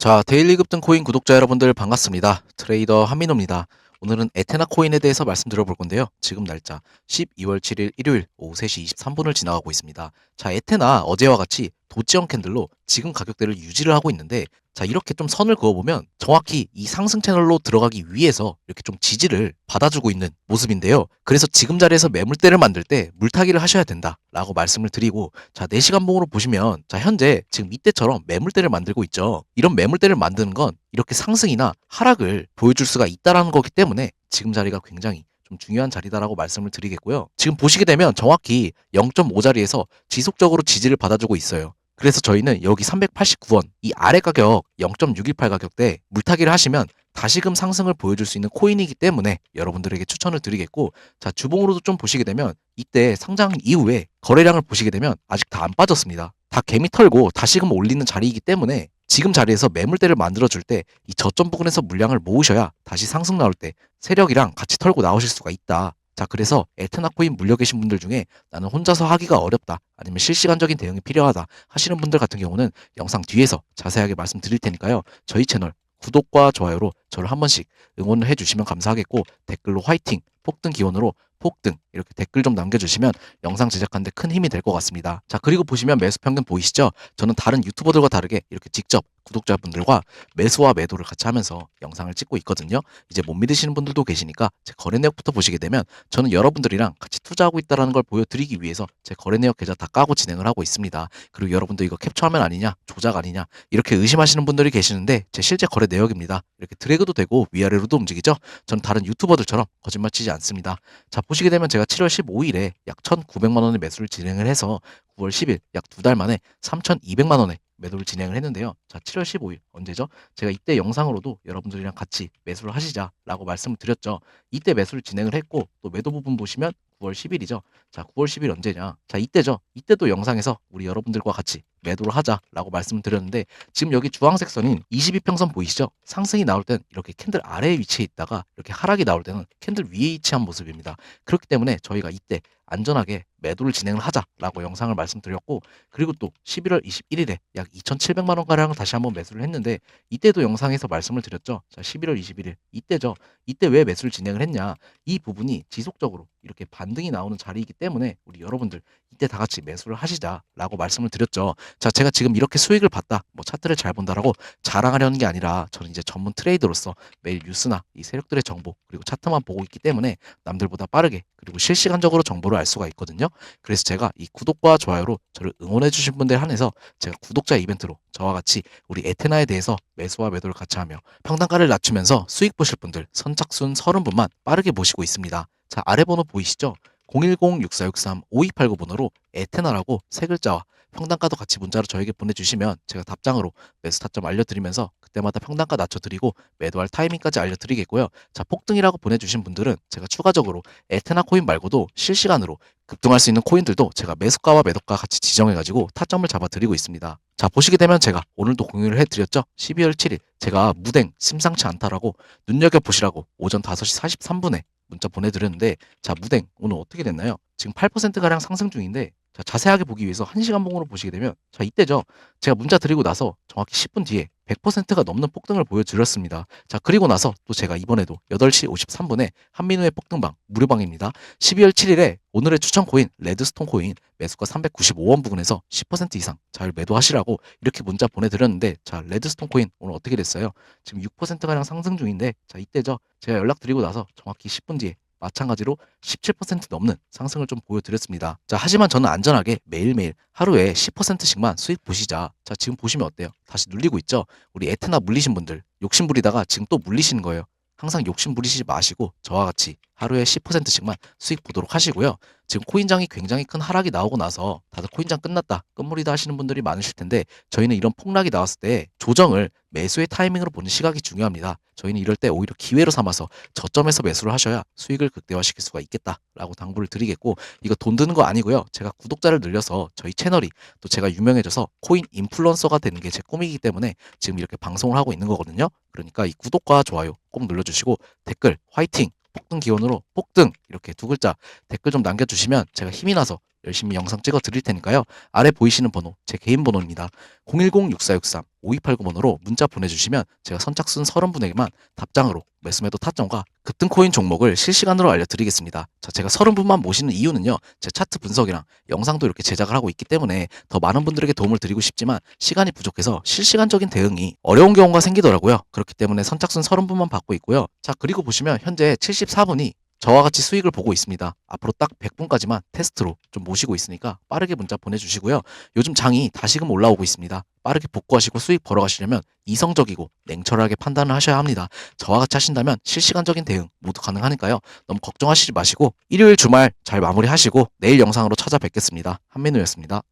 자, 데일리 급등 코인 구독자 여러분들 반갑습니다. 트레이더 한민호입니다. 오늘은 에테나 코인에 대해서 말씀드려 볼 건데요. 지금 날짜 12월 7일 일요일 오후 3시 23분을 지나가고 있습니다. 자, 에테나 어제와 같이 도지형 캔들로 지금 가격대를 유지를 하고 있는데 자, 이렇게 좀 선을 그어보면 정확히 이 상승 채널로 들어가기 위해서 이렇게 좀 지지를 받아주고 있는 모습인데요. 그래서 지금 자리에서 매물대를 만들 때 물타기를 하셔야 된다 라고 말씀을 드리고 자, 4시간 봉으로 보시면 자, 현재 지금 이때처럼 매물대를 만들고 있죠. 이런 매물대를 만드는 건 이렇게 상승이나 하락을 보여줄 수가 있다라는 거기 때문에 지금 자리가 굉장히 좀 중요한 자리다라고 말씀을 드리겠고요. 지금 보시게 되면 정확히 0.5 자리에서 지속적으로 지지를 받아주고 있어요. 그래서 저희는 여기 389원 이 아래 가격 0.618 가격대 물타기를 하시면 다시금 상승을 보여줄 수 있는 코인이기 때문에 여러분들에게 추천을 드리겠고 자 주봉으로도 좀 보시게 되면 이때 상장 이후에 거래량을 보시게 되면 아직 다 안 빠졌습니다. 다 개미 털고 다시금 올리는 자리이기 때문에 지금 자리에서 매물대를 만들어줄 때 이 저점 부근에서 물량을 모으셔야 다시 상승 나올 때 세력이랑 같이 털고 나오실 수가 있다. 자, 그래서 에테나 코인 물려 계신 분들 중에 나는 혼자서 하기가 어렵다. 아니면 실시간적인 대응이 필요하다. 하시는 분들 같은 경우는 영상 뒤에서 자세하게 말씀드릴 테니까요. 저희 채널 구독과 좋아요로 저를 한 번씩 응원을 해주시면 감사하겠고 댓글로 화이팅, 폭등 기원으로 폭등 이렇게 댓글 좀 남겨주시면 영상 제작하는데 큰 힘이 될 것 같습니다. 자 그리고 보시면 매수 평균 보이시죠? 저는 다른 유튜버들과 다르게 이렇게 직접 구독자분들과 매수와 매도를 같이 하면서 영상을 찍고 있거든요. 이제 못 믿으시는 분들도 계시니까 제 거래 내역부터 보시게 되면 저는 여러분들이랑 같이 투자하고 있다는 걸 보여드리기 위해서 제 거래 내역 계좌 다 까고 진행을 하고 있습니다. 그리고 여러분들 이거 캡처하면 아니냐, 조작 아니냐 이렇게 의심하시는 분들이 계시는데 제 실제 거래 내역입니다. 이렇게 드래그도 되고 위아래로도 움직이죠. 저는 다른 유튜버들처럼 거짓말 치지 않습니다. 자 보시게 되면 제가 7월 15일에 약 1,900만 원의 매수를 진행을 해서 9월 10일 약 두 달 만에 3,200만 원에 매도를 진행을 했는데요. 자, 7월 15일 언제죠? 제가 이때 영상으로도 여러분들이랑 같이 매수를 하시자라고 말씀을 드렸죠. 이때 매수를 진행을 했고 또 매도 부분 보시면 9월 10일이죠. 자, 9월 10일 언제냐? 자, 이때죠. 이때도 영상에서 우리 여러분들과 같이 매도를 하자라고 말씀을 드렸는데 지금 여기 주황색 선인 22평선 보이시죠? 상승이 나올 땐 이렇게 캔들 아래에 위치해 있다가 이렇게 하락이 나올 때는 캔들 위에 위치한 모습입니다. 그렇기 때문에 저희가 이때 안전하게 매도를 진행을 하자라고 영상을 말씀드렸고 그리고 또 11월 21일에 약 2,700만 원 가량 다시 한번 매수를 했는데 이때도 영상에서 말씀을 드렸죠. 자, 11월 21일 이때죠. 이때 왜 매수를 진행을 했냐? 이 부분이 지속적으로 이렇게 반등이 나오는 자리이기 때문에 우리 여러분들 이때 다 같이 매수를 하시자라고 말씀을 드렸죠. 자, 제가 지금 이렇게 수익을 봤다, 뭐 차트를 잘 본다라고 자랑하려는 게 아니라 저는 이제 전문 트레이더로서 매일 뉴스나 이 세력들의 정보 그리고 차트만 보고 있기 때문에 남들보다 빠르게 그리고 실시간적으로 정보를 알 수가 있거든요. 그래서 제가 이 구독과 좋아요로 저를 응원해 주신 분들 한해서 제가 구독자 이벤트로 저와 같이 우리 에테나에 대해서 매수와 매도를 같이 하며 평단가를 낮추면서 수익 보실 분들 선착순 30분만 빠르게 모시고 있습니다. 자, 아래 번호 보이시죠? 010-6463-5289 번호로 에테나라고 세 글자와 평단가도 같이 문자로 저에게 보내주시면 제가 답장으로 매수 타점 알려드리면서 그때마다 평단가 낮춰드리고 매도할 타이밍까지 알려드리겠고요. 자, 폭등이라고 보내주신 분들은 제가 추가적으로 에테나 코인 말고도 실시간으로 급등할 수 있는 코인들도 제가 매수가와 매도가 같이 지정해가지고 타점을 잡아드리고 있습니다. 자, 보시게 되면 제가 오늘도 공유를 해드렸죠. 12월 7일 제가 무댕 심상치 않다라고 눈여겨보시라고 오전 5시 43분에 문자 보내드렸는데 자, 무댕 오늘 어떻게 됐나요? 지금 8%가량 상승 중인데 자, 자세하게 보기 위해서 1시간 봉으로 보시게 되면 자, 이때죠. 제가 문자 드리고 나서 정확히 10분 뒤에 100%가 넘는 폭등을 보여드렸습니다. 자, 그리고 나서 또 제가 이번에도 8시 53분에 한민우의 폭등방 무료방입니다. 12월 7일에 오늘의 추천 코인 레드스톤 코인 매수가 395원 부근에서 10% 이상 잘 매도하시라고 이렇게 문자 보내드렸는데 자, 레드스톤 코인 오늘 어떻게 됐어요? 지금 6%가량 상승 중인데 자, 이때죠. 제가 연락드리고 나서 정확히 10분 뒤에 마찬가지로 17% 넘는 상승을 좀 보여드렸습니다. 자, 하지만 저는 안전하게 매일매일 하루에 10%씩만 수익 보시자. 자, 지금 보시면 어때요? 다시 눌리고 있죠? 우리 에테나 물리신 분들 욕심 부리다가 지금 또 물리시는 거예요. 항상 욕심 부리시지 마시고 저와 같이 하루에 10%씩만 수익 보도록 하시고요. 지금 코인장이 굉장히 큰 하락이 나오고 나서 다들 코인장 끝났다, 끝물이다 하시는 분들이 많으실 텐데 저희는 이런 폭락이 나왔을 때 조정을 매수의 타이밍으로 보는 시각이 중요합니다. 저희는 이럴 때 오히려 기회로 삼아서 저점에서 매수를 하셔야 수익을 극대화시킬 수가 있겠다라고 당부를 드리겠고 이거 돈 드는 거 아니고요. 제가 구독자를 늘려서 저희 채널이 또 제가 유명해져서 코인 인플루언서가 되는 게 제 꿈이기 때문에 지금 이렇게 방송을 하고 있는 거거든요. 그러니까 이 구독과 좋아요 꼭 눌러주시고 댓글 화이팅 폭등 기원으로 폭등 이렇게 두 글자 댓글 좀 남겨주시면 제가 힘이 나서 열심히 영상 찍어 드릴 테니까요. 아래 보이시는 번호 제 개인 번호입니다. 010-6463-5289 번호로 문자 보내주시면 제가 선착순 30분에게만 답장으로 매수매도 타점과 급등 코인 종목을 실시간으로 알려드리겠습니다. 자, 제가 30분만 모시는 이유는요. 제 차트 분석이랑 영상도 이렇게 제작을 하고 있기 때문에 더 많은 분들에게 도움을 드리고 싶지만 시간이 부족해서 실시간적인 대응이 어려운 경우가 생기더라고요. 그렇기 때문에 선착순 30분만 받고 있고요. 자, 그리고 보시면 현재 74분이 저와 같이 수익을 보고 있습니다. 앞으로 딱 100분까지만 테스트로 좀 모시고 있으니까 빠르게 문자 보내주시고요. 요즘 장이 다시금 올라오고 있습니다. 빠르게 복구하시고 수익 벌어가시려면 이성적이고 냉철하게 판단을 하셔야 합니다. 저와 같이 하신다면 실시간적인 대응 모두 가능하니까요. 너무 걱정하시지 마시고 일요일 주말 잘 마무리하시고 내일 영상으로 찾아뵙겠습니다. 한민우였습니다.